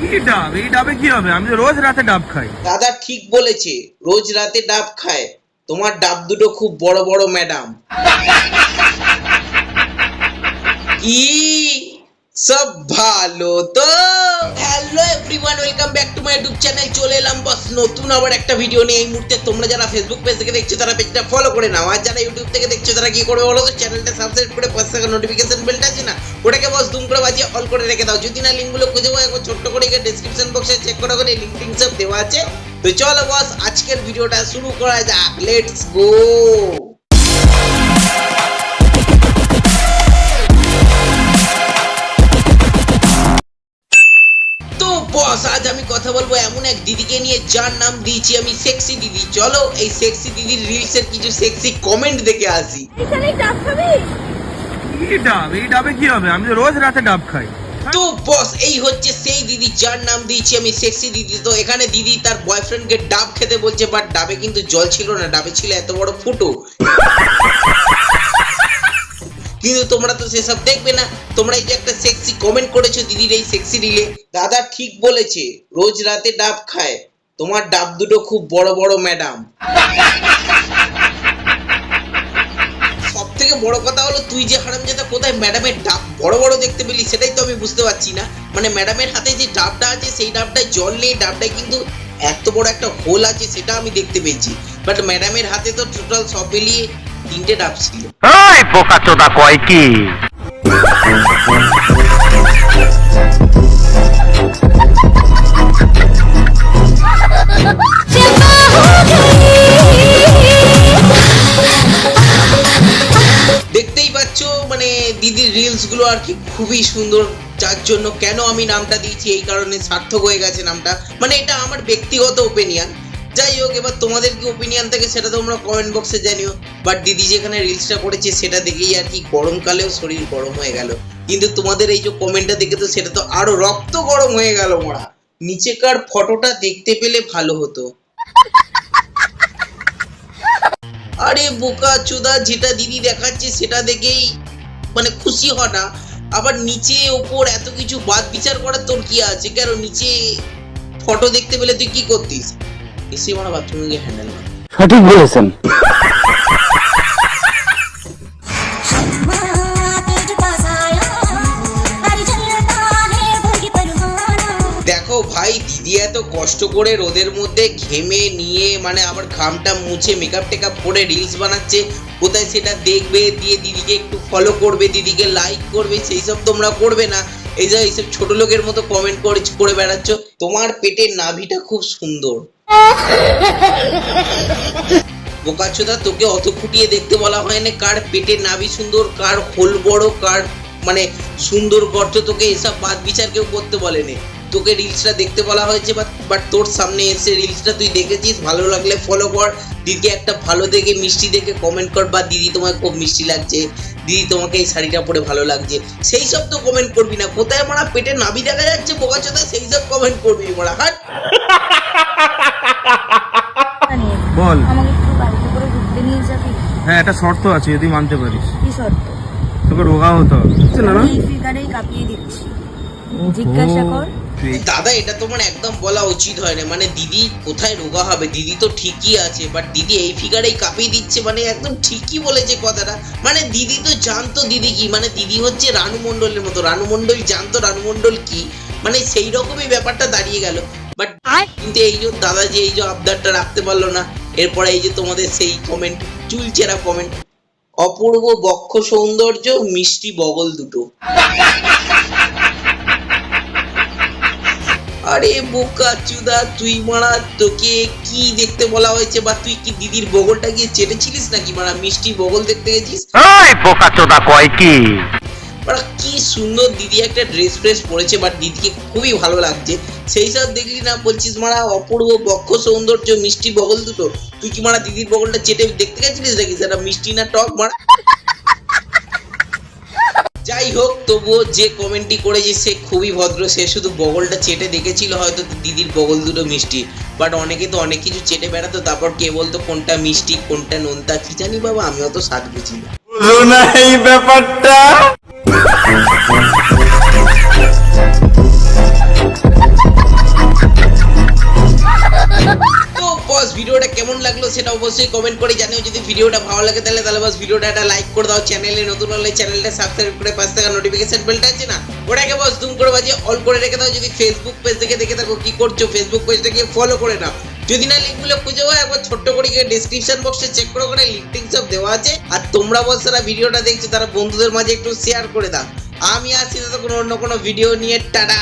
কি ডাব? এই ডাবে কি হবে? আমি তো রোজ রাতে ডাব খাই। দাদা ঠিক বলেছে রোজ রাতে ডাব খায়। তোমার ডাব দুটো খুব বড় বড় ম্যাডাম। কি? সব ভালো তো? Hello everyone welcome back to my YouTube channel চলে এলাম বস নতুন আবার একটা ভিডিও নিয়ে। এই মুহূর্তে তোমরা যারা ফেসবুক পেজ থেকে দেখছ তারা পেজটা ফলো করে নাও। আর যারা ইউটিউব থেকে দেখছ তারা কি করবে বলো তো? চ্যানেলটা সাবস্ক্রাইব করে পাশে থাকা নোটিফিকেশন বেলটা আছে না? ওটাকে বস দুম করে বাজিয়ে অল করে রেখে দাও। যদি না লিঙ্কগুলো খুঁজে পাও একবার ছোট্ট করে করে লিঙ্ক সব দেওয়া আছে। তো চলো বস আজকের ভিডিওটা শুরু করা যাক। লেটস গো বস আজ আমি কথা বলব এমন এক দিদিকে নিয়ে যার নাম দিয়েছি আমি সেক্সি দিদি। চলো এই সেক্সি দিদির রিলস এর কিছু সেক্সি কমেন্ট দেখে আসি। এখানে ডাব খাবি? কি ডাব? এই ডাবে কি হবে? আমি রোজ রাতে ডাব খাই। তো বস এই হচ্ছে সেই দিদি, যার নাম দিয়েছি আমি সেক্সি দিদি। তো এখানে দিদি তার বয়ফ্রেন্ডকে ডাব খেতে বলছে বাট ডাবে কিন্তু জল ছিল না, ডাবে ছিল এত বড় ফুটো। কিন্তু তোমরা তো সেসব দেখবে না, তোমরা এই যে একটা সেক্সি কমেন্ট করেছ দিদির এই সেক্সি রিলে দাদা ঠিক বলেছে, রোজ রাতে ডাব খায়। তোমার ডাব দুটো খুব বড় বড় ম্যাডাম সব থেকে বড় কথা হলো, তুই যে হারামজাদা কোথায় ম্যাডামের ডাব বড় বড় দেখতে পেলি, সেটাই তো আমি বুঝতে পারছি না। মানে ম্যাডামের হাতে যে ডাবটা আছে, সেই ডাবটায় জল নেই, ডাবটায় কিন্তু এত বড় একটা হোল আছে, সেটা আমি দেখতে পেয়েছি। বাট ম্যাডামের হাতে তো টোটাল সব মিলিয়ে তিনটে ডাব ছিল। কয় কি? দিদির রিলসগুলো আর কি খুবই সুন্দর। যার জন্য কেন আমি নামটা দিয়েছি, এই কারণে সার্থক হয়ে গেছে নামটা। মানে এটা আমার ব্যক্তিগত ওপিনিয়ন যাই হোক, এবার তোমাদের কি ওপিনিয়ন থাকে সেটা তোমরা কমেন্ট বক্সে জানিও। বাট দিদি যেখানে রিলসটা করেছে, সেটা দেখেই আর কি গরমকালেও শরীর গরম হয়ে গেল। কিন্তু তোমাদের এই যে কমেন্টটা দেখে তো সেটা তো আরও রক্ত গরম হয়ে গেল মোড়া নিচেকার ফটোটা দেখতে পেলে ভালো হতো। আরে বোকা চুদা যেটা দিদি দেখাচ্ছে সেটা দেখেই মানে খুশি হ না। আবার নিচে ওপর এত কিছু বাদ বিচার করার তোর কি আছে? কেন নিচে ফটো দেখতে পেলে তুই কি করতিস? এসে মানে বাথরুমে গিয়ে হ্যান্ডেল মার সঠিক বলেছেন। কষ্ট করে রোদের মধ্যে ঘেমে নিয়ে মানে আবার ঘামটা মুছে মেকআপ টেকআপ করে রিলস বানাচ্ছে, কোথায় সেটা দেখবে, দিয়ে দিদিকে একটু ফলো করবে, দিদিকে লাইক করবে, সেই সব তোমরা করবে না। এই যে এইসব ছোট লোকের মতো কমেন্ট করে করে বেড়াচ্ছ, তোমার পেটের নাভিটা খুব সুন্দর। বোকাচোদা তোকে অত খুঁটিয়ে দেখতে বলা হয় না, কার পেটের নাভি সুন্দর, কার হোল বড়, কার মানে সুন্দর গর্ত, তোকে এসব বাদ বিচার কেউ করতে বলেনি তোকে রিলসটা দেখতে বলা হয়েছে বাট বাট তোর সামনে এসে রিলসটা তুই দেখেছিস ভালো লাগলে ফলো কর। দিদিকে একটা ভালো দেখে মিষ্টি দেখে কমেন্ট কর বা দিদি তোমাকে খুব মিষ্টি লাগছে দিদি তোমাকে এই শাড়িটা পরে ভালো লাগছে। সেই সব তো কমেন্ট করবি না। কোথায় মারা? পেটে নাভি দেখা যাচ্ছে বোকাচোদা সেই সব কমেন্ট করবি মারা হাট। বল। আমাকে একটু বাড়িতে করে ঘুরতে নিয়ে যাবি? হ্যাঁ একটা শর্ত আছে যদি মানতে পারিস। কি শর্ত? তোকে রোগা হতে হবে। বুঝছ না এই ফিগারেই কাঁপিয়ে দিচ্ছি। জিজ্ঞাসা কর। দাদা এটা তোমার একদম বলা উচিত হয় না। মানে দিদি কোথায় রোগা হবে? দিদি তো ঠিকই আছে বাট দিদি এই ফিগারেই কাঁপিয়ে দিচ্ছে মানে একদম ঠিকই বলেছে কথাটা। মানে দিদি তো জানতো দিদি কি? মানে দিদি হচ্ছে রানু মণ্ডলের মতো। রানু মণ্ডল জানতো রানু মণ্ডল কি? মানে সেই রকমই ব্যাপারটা দাঁড়িয়ে গেল। বাট কিন্তু এই যে দাদা যে এই যে আবদারটা রাখতে পারল না এরপরে এই যে তোমাদের সেই কমেন্ট চুলচেরা কমেন্ট অপূর্ব বক্ষ সৌন্দর্য মিষ্টি বগল দুটো। আরে বোকা চুদা তুই মারা তোকে কি দেখতে বলা হয়েছে? বা তুই কি দিদির বগলটা গিয়ে চেটেছিলিস নাকি? মারা মিষ্টি বগল দেখতে গেছিস? বোকা চোদা কয় কি? কি সুন্দর দিদি একটা ড্রেস ফ্রেস পরেছে বাট দিদিকে খুবই ভালো লাগছে। সেই সব দেখলি না? বলছিস মারা অপূর্ব বক্ষ সৌন্দর্য মিষ্টি বগল দুটো। তুই কি মারা দিদির বগলটা চেটে দেখতে গেছিলিস নাকি? সেটা মিষ্টি না টক মারা? যাই হোক, তবুও যে কমেন্টটি করেছে সে খুবই ভদ্র। সে শুধু বগলটা চেটে দেখেছিল হয়তো দিদির বগল দুটো মিষ্টি। বাট অনেকে তো অনেক কিছু চেটে বেড়াতো, তারপর কে বলতো কোনটা মিষ্টি, কোনটা নোনতা, কি জানি বাবা, আমি অত স্বাদ বুঝি না এই ব্যাপারটা। অবশ্যই কমেন্ট করে জানিও। যদি ভিডিওটা ভালো লাগে তাহলে তাহলে বাস ভিডিওটা একটা লাইক করে দাও। চ্যানেলে নতুন হলে চ্যানেলটা সাবস্ক্রাইব করে পাশে থাকা নোটিফিকেশন বেলটা আছে না? ওটাকে বস দুম করে বাজিয়ে অল করে রেখে দাও। যদি ফেসবুক পেজ থেকে দেখে থাকো কি করছ ফেসবুক পেজটা গিয়ে ফলো করে নাও। যদি না লিঙ্কগুলো খুঁজে পাও, একবার ছোট্ট করে গিয়ে ডিসক্রিপশন বক্সে চেক করে ওখানে টিঙ্ক সব দেওয়া আছে। আর তোমরা বস যারা ভিডিওটা দেখছ, তারা বন্ধুদের মাঝে একটু শেয়ার করে দাও। আমি আসছি ততক্ষণ অন্য কোনো ভিডিও নিয়ে। টাটা